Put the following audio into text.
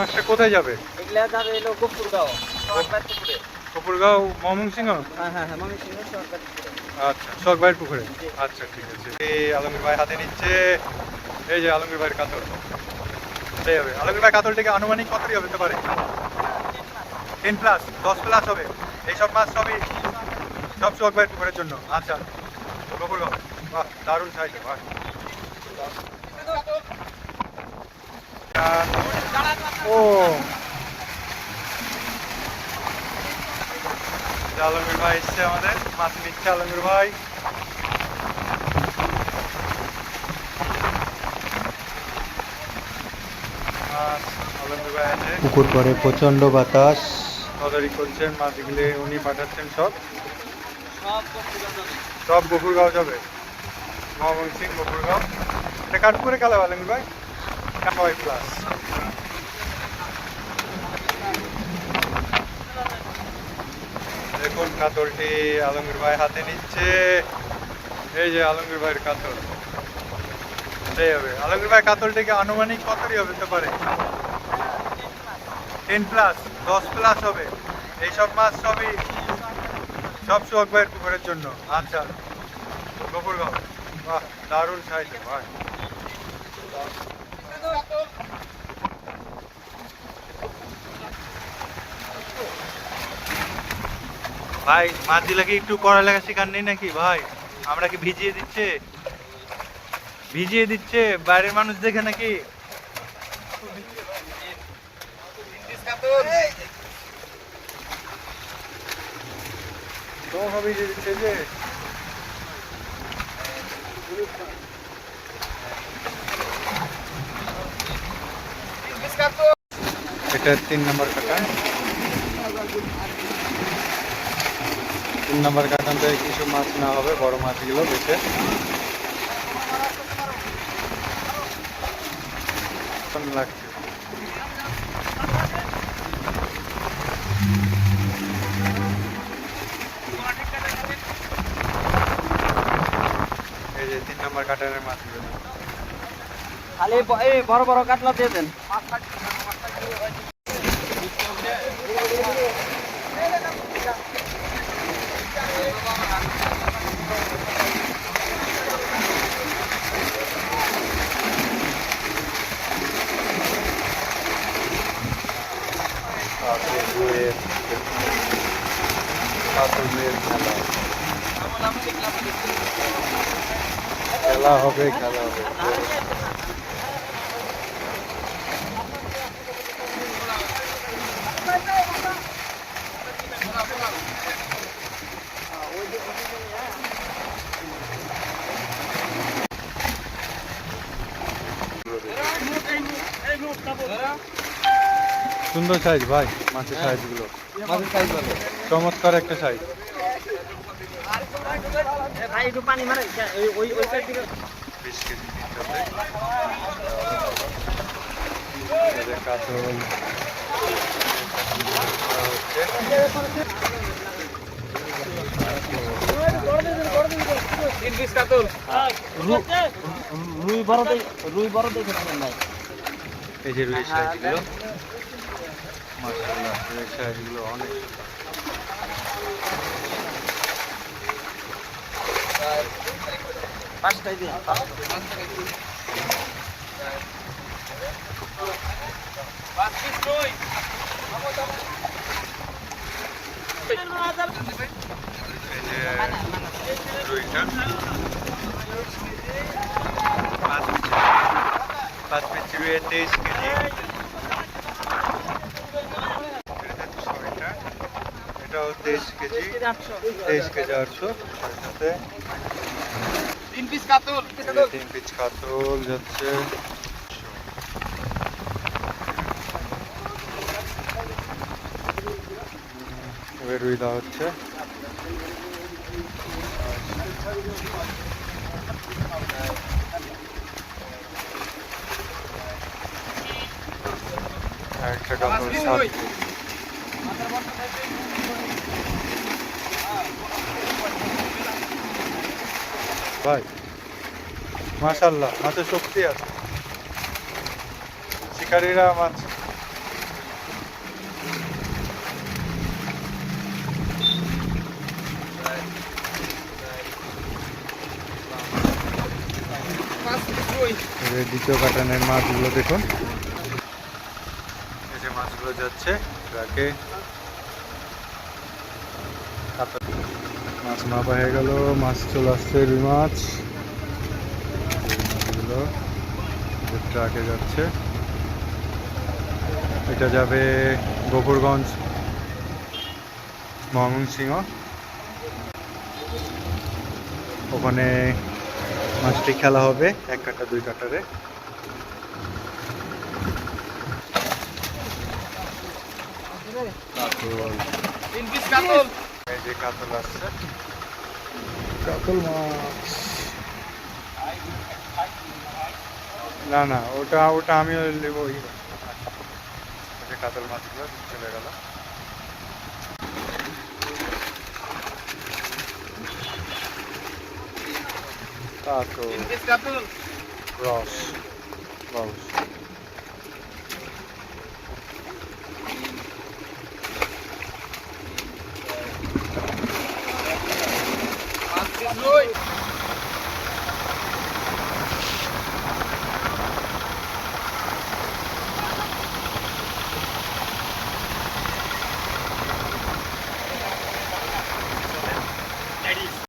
মাছটা কোথায় যাবে? এগুলা যাবে এলো গোপুরগাঁও সরকার পুকুরে। কপুরগাঁও ময়মনসিংহ? হ্যাঁ হ্যাঁ হ্যাঁ মামি সিংহ আচ্ছা সরবাইয়ের পুকুরে। আচ্ছা ঠিক আছে। এই আলমগীর ভাই হাতে নিচ্ছে। এই যে আলমগীর ভাইয়ের কাতল। এই হবে আলমগীর ভাই কাতল থেকে আনুমানিক কতই হবে পারে? টেন প্লাস দশ প্লাস হবে। এইসব মাছ সবই সব ভাইয়ের পুকুরের জন্য। আচ্ছা কপুরগাঁও বাহ দারুণ সাইজ। বাহ। ও। আলমগীর ভাই এসছে আমাদের মাছ নিচ্ছে আলমগীর ভাই। পুকুর পরে প্রচণ্ড বাতাস। তদারি করছেন মাছগুলি উনি পাঠাচ্ছেন সব। সব বকুরগাঁও যাবে। মহামন সিং বকুরগাঁও এটা কাঠপুরে কালা আলমগীর ভাই। ছয় প্লাস দেখুন কাতলটি আলমগীর ভাই হাতে নিচ্ছে। এই যে আলমগীর ভাইয়ের কাতল। এই হবে। আলমগীর ভাই কাতলটিকে আনুমানিক কতই হবে হতে পারে? টেন প্লাস দশ প্লাস হবে। এইসব মাছ সবই সব সোহাগ ভাইয়ের পুকুরের জন্য। আচ্ছা গোপুরগাঁও। বাহ, দারুণ সাইজ। ভাই ভাই, মাছ দিলে কি একটু কড়া লেখা শেখার নেই নাকি ভাই? আমরা কি ভিজিয়ে দিচ্ছে? ভিজিয়ে দিচ্ছে? বাইরের মানুষ দেখে নাকি? দিচ্ছে যে এটা তিন নম্বর কাটান তিন নম্বর কাটান থেকে কিছু মাছ না হবে, বড় মাছগুলো বেছে। লাগছে। তিন নম্বর কাটানের মাছগুলো। খালি বড় বড় কাটলা দিয়ে দেন। কাতলের খেলা খেলা হবে খেলা হবে। সুন্দর সাইজ ভাই। মাছের সাইজগুলো মাছের সাইজ বলে চমৎকার একটা সাইজ ভাই রুই বড় রুই বড় নাই এই যে রুই সাইজগুলো মাশাআল্লাহ রুই সাইজগুলো অনেক পাঁচটাই দিয়ে এই যে রুইটা পাঁচ পিস পাঁচ পিস রুই তেইশ কেজি তেইশ কেজি আটশো। সাথে তিন পিস কাতল তিন পিস কাতল। যাচ্ছে। রুই দেওয়া হচ্ছে। একটা কাতল সাত। ভাই মাশাল্লাহ মাছের শক্তি আছে। শিকারীরা মাছ দ্বিতীয় কাটানের মাছগুলো দেখুন এই যে মাছগুলো যাচ্ছে। ট্রাকে। মাছ মাপা হয়ে গেল, মাছ চলে আসছে, রুই মাছ। মাছগুলো ট্রাকে যাচ্ছে। এটা যাবে গোপুরগঞ্জ ময়মনসিংহ। ওখানে মাছটি খেলা হবে, এক কাটা দুই কাটারে কাতল এই কাতল মাছ না না, ওটা ওটা আমি নেব কাতল মাছগুলো চলে গেল। কাতল, রস রস।